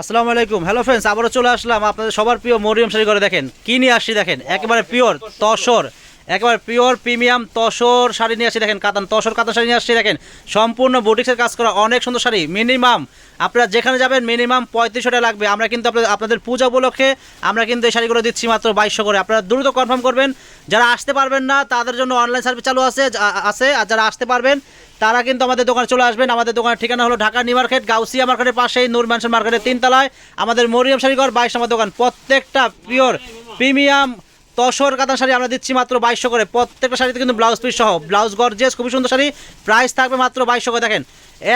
আসসালামু আলাইকুম। Hello friends আবারও চলে আসলাম আপনাদের সবার প্রিয় মরিয়ম শাড়ি করে দেখেন। কি নিয়ে আসছি দেখেন? একেবারে পিওর তসর, একেবারে পিওর প্রিমিয়াম তসর শাড়ি নিয়ে আসছি দেখেন, কাতান তসর কাতান শাড়ি নিয়ে আসছি দেখেন। সম্পূর্ণ বুটিক্সের কাজ করা অনেক সুন্দর শাড়ি মিনিমাম আপনারা যেখানে যাবেন মিনিমাম পঁয়ত্রিশশো টাকা লাগবে। আমরা কিন্তু আপনাদের আপনাদের পূজা উপলক্ষে আমরা কিন্তু এই শাড়িগুলো দিচ্ছি মাত্র বাইশশো করে। আপনারা দ্রুত কনফার্ম করবেন। যারা আসতে পারবেন না, তাদের জন্য অনলাইন সার্ভিস চালু আছে আছে, আর যারা আসতে পারবেন তারা কিন্তু আমাদের দোকানে চলে আসবেন। আমাদের দোকানের ঠিকানা হলো ঢাকা নিউ মার্কেট, গাউসিয়া মার্কেটের পাশেই, নূর ম্যানশন মার্কেটের তিনতলায়। আমাদের মরিয়াম শাড়িঘর, বাইশ নম্বর দোকান। প্রত্যেকটা পিওর, প্রিমিয়াম তসর কাতান শাড়ি আমরা দিচ্ছি মাত্র বাইশশো করে। প্রত্যেকটা শাড়িতে কিন্তু ব্লাউজ পিস সহ। ব্লাউজ গর্জেস খুবই সুন্দর শাড়ি। প্রাইস থাকবে মাত্র বাইশশো করে, দেখেন।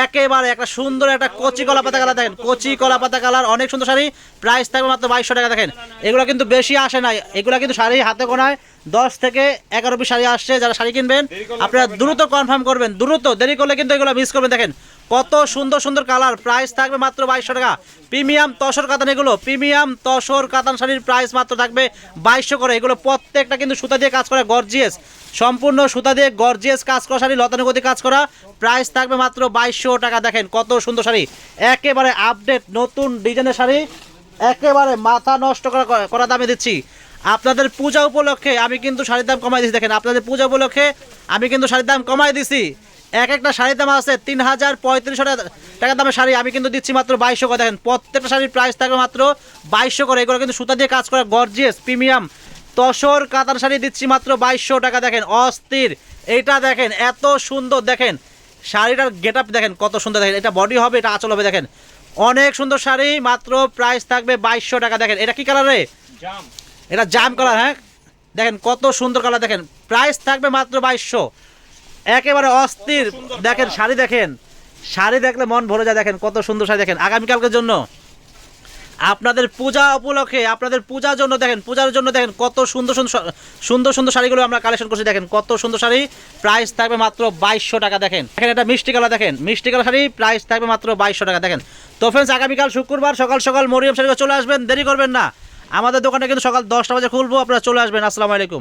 একেবারে একটা সুন্দর একটা কচি কলা পাতা কালার, দেখেন। কচি কলা পাতা কালার, অনেক সুন্দর শাড়ি। প্রাইস থাকবে মাত্র বাইশশো টাকা, দেখেন। এগুলো কিন্তু বেশি আসে না এগুলো কিন্তু শাড়ি হাতে গোনায়। দশ থেকে এগারো পিস শাড়ি আসছে, যারা শাড়ি কিনবেন, আপনারা দ্রুত কনফার্ম করবেন। দ্রুত, দেরি করলে কিন্তু এগুলো মিস করবেন, দেখেন। কত সুন্দর সুন্দর কালার। প্রাইস থাকবে মাত্র বাইশশো টাকা। প্রিমিয়াম তসর কাতান এগুলো, প্রিমিয়াম তসর কাতান শাড়ির প্রাইস মাত্র থাকবে বাইশশো করে। এগুলো প্রত্যেকটা কিন্তু সুতা দিয়ে কাজ করা গর্জিয়াস সম্পূর্ণ সুতা দিয়ে গর্জিয়াস কাজ করা শাড়ি, লতানুগতি কাজ করা। প্রাইস থাকবে মাত্র বাইশশো টাকা। দেখেন কত সুন্দর শাড়ি। একেবারে আপডেট নতুন ডিজাইনের শাড়ি। একেবারে মাথা নষ্ট করা করা দামে দিচ্ছি। আপনাদের পূজা উপলক্ষে আমি কিন্তু শাড়ির দাম কমাই দিচ্ছি দেখেন আপনাদের পূজা উপলক্ষে আমি কিন্তু শাড়ির দাম কমাই দিছি এক একটা শাড়ির দাম আছে তিন হাজার পঁয়ত্রিশশো টাকা দামের শাড়ি। আমি কিন্তু দিচ্ছি মাত্র বাইশশো করে। দেখেন প্রত্যেকটা শাড়ির প্রাইস থাকবে মাত্র বাইশশো করে। এগুলো কিন্তু সুতা দিয়ে কাজ করা গর্জিয়াস প্রিমিয়াম তসর কাতার শাড়ি দিচ্ছি মাত্র বাইশশো টাকা। দেখেন অস্থির। এইটা দেখেন এত সুন্দর। দেখেন শাড়িটার গেট আপ দেখেন কত সুন্দর। দেখেন এটা বডি হবে এটা আঁচল হবে। দেখেন অনেক সুন্দর শাড়ি মাত্র প্রাইস থাকবে বাইশশো টাকা। দেখেন এটা কি কালার এটা জাম কালার হ্যাঁ? দেখেন কত সুন্দর কালার দেখেন প্রাইস থাকবে মাত্র বাইশশো। একেবারে অস্থির। দেখেন, শাড়ি দেখেন। শাড়ি দেখলে মন ভরে যায়, দেখেন কত সুন্দর শাড়ি দেখেন। আগামীকালকের জন্য আপনাদের পূজা উপলক্ষে, আপনাদের পূজার জন্য দেখেন, পূজার জন্য দেখেন কত সুন্দর সুন্দর সুন্দর সুন্দর শাড়িগুলো আমরা কালেকশন করছি, দেখেন কত সুন্দর শাড়ি। প্রাইস থাকবে মাত্র বাইশশো টাকা, দেখেন। দেখেন এটা মিষ্টি কালা দেখেন। মিষ্টি কালার শাড়ি প্রাইস থাকবে মাত্র বাইশশো টাকা, দেখেন। তো ফ্রেন্ডস আগামীকাল শুক্রবার সকাল সকাল মরিয়ম শাড়িগুলো চলে আসবেন। দেরি করবেন না। আমাদের দোকানে কিন্তু সকাল দশটা বাজে খুলবো, আপনারা চলে আসবেন। আসসালামু আলাইকুম।